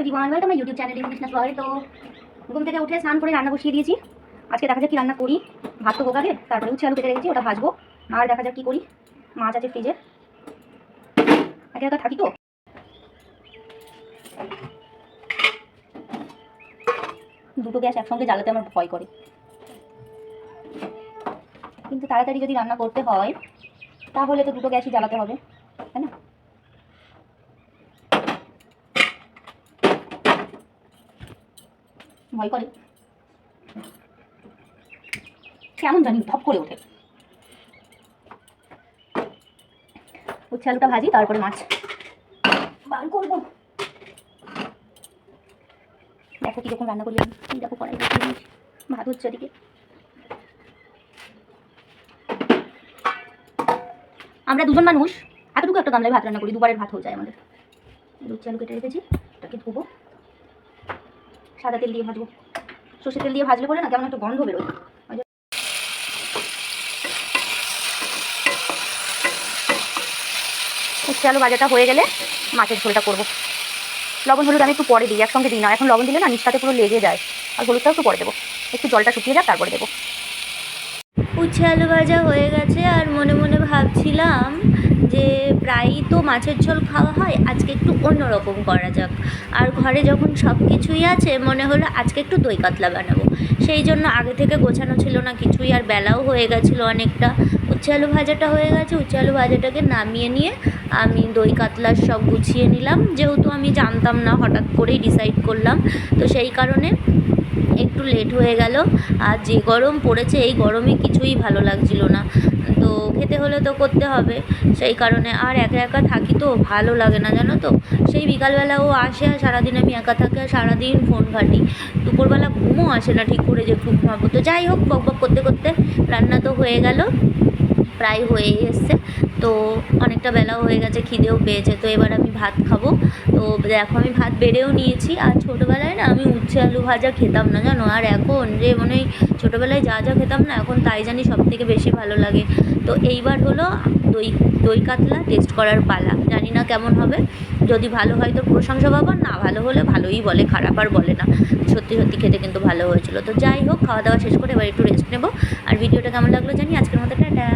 Everyone welcome my YouTube channel না তো ঘুম থেকে উঠে স্নান করে রান্না বসিয়ে দিয়েছি। আজকে দেখা যাক কি রান্না করি। ভাত তো গোগাবে তারপরে উচ্ছে আলু কেটে রেখেছি ওটা ভাজবো। আর দেখা যাক কি করি। মাছ আছে ফ্রিজে একা একা থাকি তো। দুটো গ্যাস একসঙ্গে জ্বালাতে আমার ভয় করে। কিন্তু তাড়াতাড়ি যদি রান্না করতে হয়, তাহলে তো দুটো গ্যাসই জ্বালাতে হবে, তাই না? ভয় করে। কেমন জানি ধপ করে ওঠে। উচ্ছে আলুটা ভাজি, তারপরে মাছ। বার করব। দেখো কীরকম রান্না করলাম এই দেখো কড়াই ভাত হচ্ছে ওদিকে আমরা দুজন মানুষ, এতটুকু একটা গামলায় ভাত রান্না করি, দুবারের ভাত হয়ে যায় আমাদের। উচ্ছে আলু কেটে রেখেছি, এটাকে ধুবো। সাদা তেল দিয়ে ভাজবো। সর্ষে তেল দিয়ে ভাজলে পরে না কেমন একটা গন্ধ বেরোয়। উচ্ছে আলু ভাজাটা হয়ে গেলে মাছের ঝোলটা করব। লবণ, হলুদ আমি একটু পরে দিই, একসঙ্গে দিই না। এখন লবণ দিলে না নিচটাতে পুরো লেগে যায়। আর হলুদটাও একটু পরে দেবো। একটু জলটা শুকিয়ে যাক, তারপরে দেবো। উচ্ছে আলু ভাজা হয়ে গেছে, আর মনে মনে ভাবছিলাম প্রায়ই তো মাছের ঝোল খাওয়া হয়, আজকে একটু অন্যরকম করা যাক। আর ঘরে যখন সব কিছুই আছে, মনে হলো আজকে একটু দই কাতলা বানাবো। সেই জন্য আগে থেকে গোছানো ছিল না কিছুই, আর বেলাও হয়ে গেছিল অনেকটা। উচ্ছে আলু ভাজাটা হয়ে গেছে, উচ্ছে আলু ভাজাটাকে নামিয়ে নিয়ে আমি দই কাতলার সব গুছিয়ে নিলাম। যেহেতু আমি জানতাম না, হঠাৎ করেই ডিসাইড করলাম। তো সেই কারণে একটু লেট হয়ে গেল। আর যে গরম পড়েছে, এই গরমে কিছুই ভালো লাগছিল না। তো খেতে হলে তো করতে হবে। সেই কারণে আর একা একা থাকি তো ভালো লাগে না, জানো তো? সেই বিকালবেলা ও আসে আর সারাদিন আমি একা থাকি আর সারাদিন ফোন ঘাঁটি। দুপুরবেলা ঘুমও আসে না ঠিক করে যে একটু ঘুমাবো তো যাই হোক, বক বক করতে করতে রান্না তো হয়ে গেল। প্রায় হয়েই এসছে। তো অনেকটা বেলাও হয়ে গেছে, খিদেও পেয়েছে। তো এবার আমি ভাত খাব। তো দেখো আমি ভাত বেড়েও নিয়েছি। আর ছোটোবেলায় না আমি উচ্ছে আলু ভাজা খেতাম না, জানো? আর এখন যে মানে ছোটোবেলায় যা যা খেতাম না, এখন তাই জানি সব থেকে বেশি ভালো লাগে। তো এইবার হলো দই দই কাতলা টেস্ট করার পালা। জানি না কেমন হবে। যদি ভালো হয় তো প্রশংসা পাবো না ভালো হলে ভালোই বলে, খারাপ আর বলে না। সত্যি সত্যি খেতে কিন্তু ভালো হয়েছিল। তো যাই হোক, খাওয়া দাওয়া শেষ করে এবার একটু রেস্ট নেব। আর ভিডিওটা কেমন লাগল জানি আজকের মতো, টাটা।